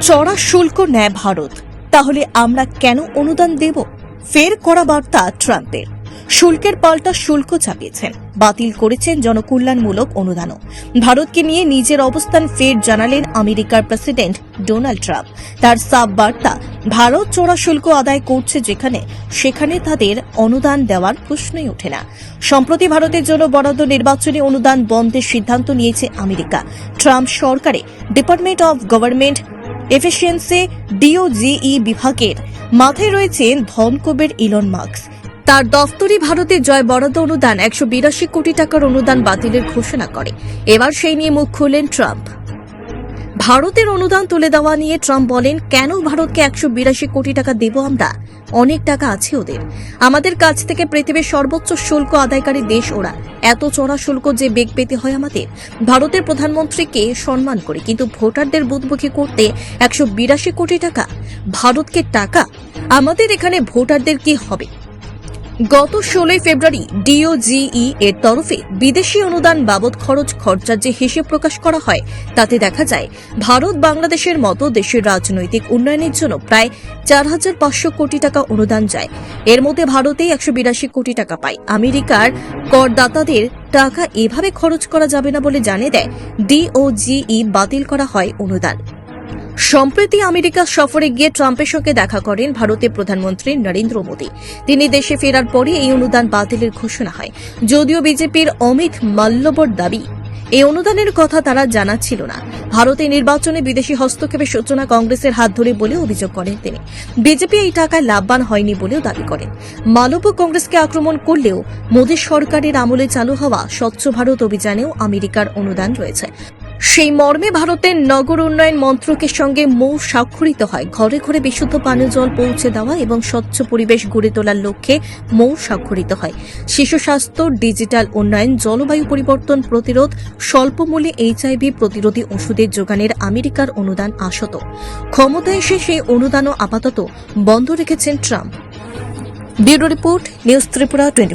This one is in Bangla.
চড়া শুল্ক নেয় ভারত। তাহলে আমরা কেন অনুদান দেব? ফের করা বার্তা ট্রাম্পের শুল্কের পাল্টা শুল্ক চাপিয়েছেন। বাতিল করেছেন জনকল্যাণমূলক অনুদানও। ভারতকে নিয়ে নিজের অবস্থান ফের জানালেন আমেরিকার প্রেসিডেন্ট ডোনাল্ড ট্রাম্প। তার সাব বার্তা, ভারত চড়া শুল্ক আদায় করছে যেখানে, সেখানে তাদের অনুদান দেওয়ার প্রশ্নই ওঠে না। সম্প্রতি ভারতের জন্য বরাদ্দ নির্বাচনী অনুদান বন্ধের সিদ্ধান্ত নিয়েছে আমেরিকা। ট্রাম্প সরকারে department of government efficiency D O G E বিভাগের মাথায় রয়েছেন ধনকবের ইলন মার্কস। তার দফতরি ভারতের জয় বরাদ্দ অনুদান একশো বিরাশি কোটি টাকার অনুদান বাতিলের ঘোষণা করে। এবার সেই নিয়ে মুখ খুললেন ট্রাম্প। ভারতের অনুদান তুলে দেওয়া নিয়ে ট্রাম্প বলেন, কেন ভারতকে একশো বিরাশি কোটি টাকা দেব আমরা? অনেক টাকা আছে ওদের। আমাদের কাছ থেকে পৃথিবীর সর্বোচ্চ শুল্ক আদায়কারী দেশ ওরা। এত চড়া শুল্ক যে বেগ পেতে হয় আমাদের। ভারতের প্রধানমন্ত্রীকে সম্মান করে, কিন্তু ভোটারদের বুধমুখী করতে একশো বিরাশি কোটি টাকা? ভারতকে টাকা? আমাদের এখানে ভোটারদের কি হবে? গত ষোলোই ফেব্রুয়ারি ডিওজিই এর তরফে বিদেশি অনুদান বাবদ খরচ খরচার যে হিসেব প্রকাশ করা হয়, তাতে দেখা যায় ভারত বাংলাদেশের মতো দেশের রাজনৈতিক উন্নয়নের জন্য প্রায় চার হাজার পাঁচশো কোটি টাকা অনুদান যায়। এর মধ্যে ভারতেই একশো বিরাশি কোটি টাকা পায়। আমেরিকার করদাতাদের টাকা এভাবে খরচ করা যাবে না বলে জানিয়ে দেয় ডিওজিই বাতিল করা হয় অনুদান। সম্প্রতি আমেরিকা সফরে গিয়ে ট্রাম্পের সঙ্গে দেখা করেন ভারতের প্রধানমন্ত্রী নরেন্দ্র মোদী। তিনি দেশে ফেরার পরে এই অনুদান বাতিলের ঘোষণা হয়। যদিও বিজেপির অমিত মাল্যবর দাবি এই অনুদানের কথা তারা জানাচ্ছিল না। ভারতে নির্বাচনে বিদেশি হস্তক্ষেপের সূচনা কংগ্রেসের হাত ধরে বলে অভিযোগ করেন তিনি। বিজেপি এই টাকায় লাভবান হয়নি বলেও দাবি করেন। মালব্য কংগ্রেসকে আক্রমণ করলেও মোদী সরকারের আমলে চালু হওয়া স্বচ্ছ ভারত অভিযানেও আমেরিকার অনুদান রয়েছে। সেই মর্মে ভারতের নগর উন্নয়ন মন্ত্রকের সঙ্গে মৌ স্বাক্ষরিত হয়। ঘরে ঘরে বিশুদ্ধ পানীয় জল পৌঁছে দেওয়া এবং স্বচ্ছ পরিবেশ গড়ে তোলার লক্ষ্যে মৌ স্বাক্ষরিত হয়। শিশু স্বাস্থ্য, ডিজিটাল উন্নয়ন, জলবায়ু পরিবর্তন প্রতিরোধ, স্বল্প মূল্যে এইচআইভি প্রতিরোধী ওষুধের যোগানের আমেরিকার অনুদান আসত। ক্ষমতায় এসে সেই অনুদানও আপাতত বন্ধ রেখেছেন Trump. Bureau report, news Tripura twenty